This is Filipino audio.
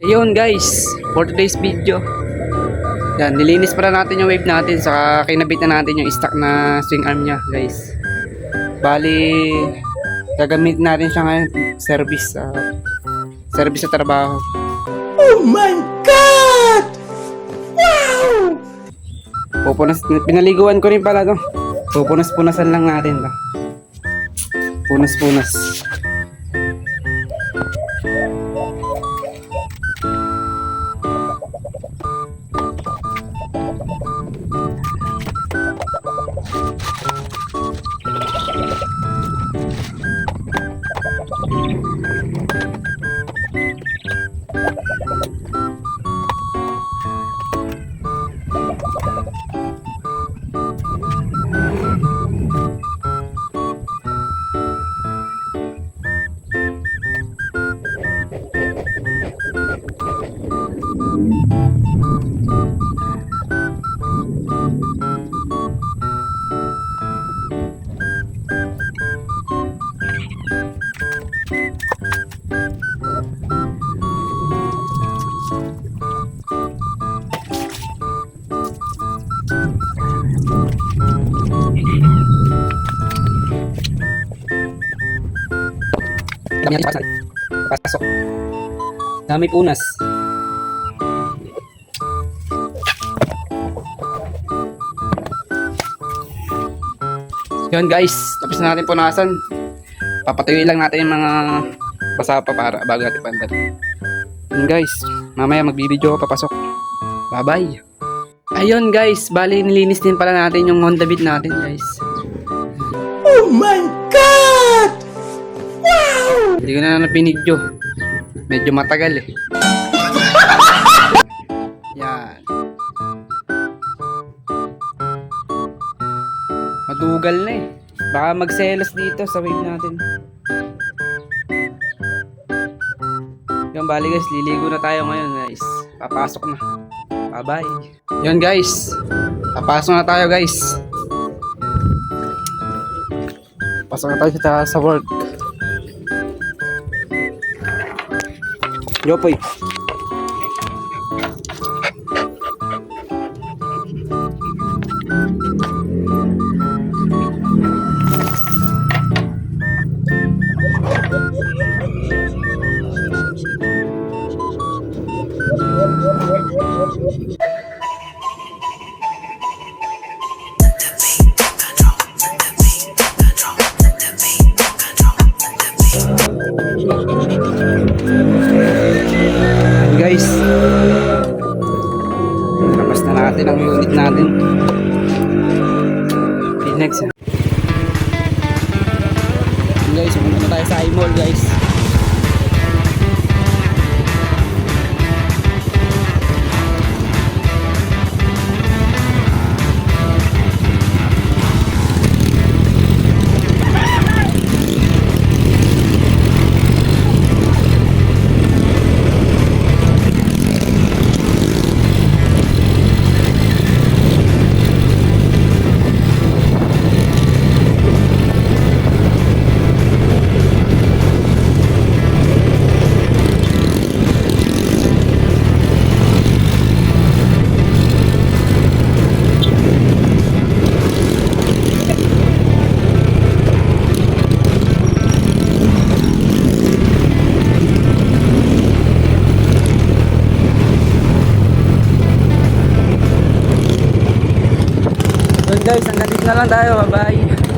Ayun guys, for today's video. Yan, nilinis para natin yung wave natin saka kinabit na natin yung stock na swing arm niya guys. Bali, gagamit natin siya ngayon service sa service sa trabaho. Oh my God! Wow! Pupunas, pinaliguan ko rin pala to. Pupunas-punasan lang natin to. Punas-punas. Dami pasal. Pasok. Dami punas. Yun guys, tapos na natin punasan. Papatuyuin lang natin yung mga basa pa para bago natin pandar. Yun guys, mamaya magbibideo papasok. Bye bye. Ayun guys, bali nilinis din pala natin yung Honda Beat natin guys. Oh my God! Wow! Hindi ko na napinidyo. Medyo matagal eh. Madugal na eh. Baka magselos dito sa wave natin. Yan bali guys, liligo na tayo ngayon guys. Papasok na. Bye bye. Yan guys. Papasok na tayo guys. Pasok na tayo sa, sa work. Yopoy. Guys tapos na natin ang unit natin. Next. Guys pumunta tayo sa iMall guys guys, hanggang dito na lang tayo. Bye-bye.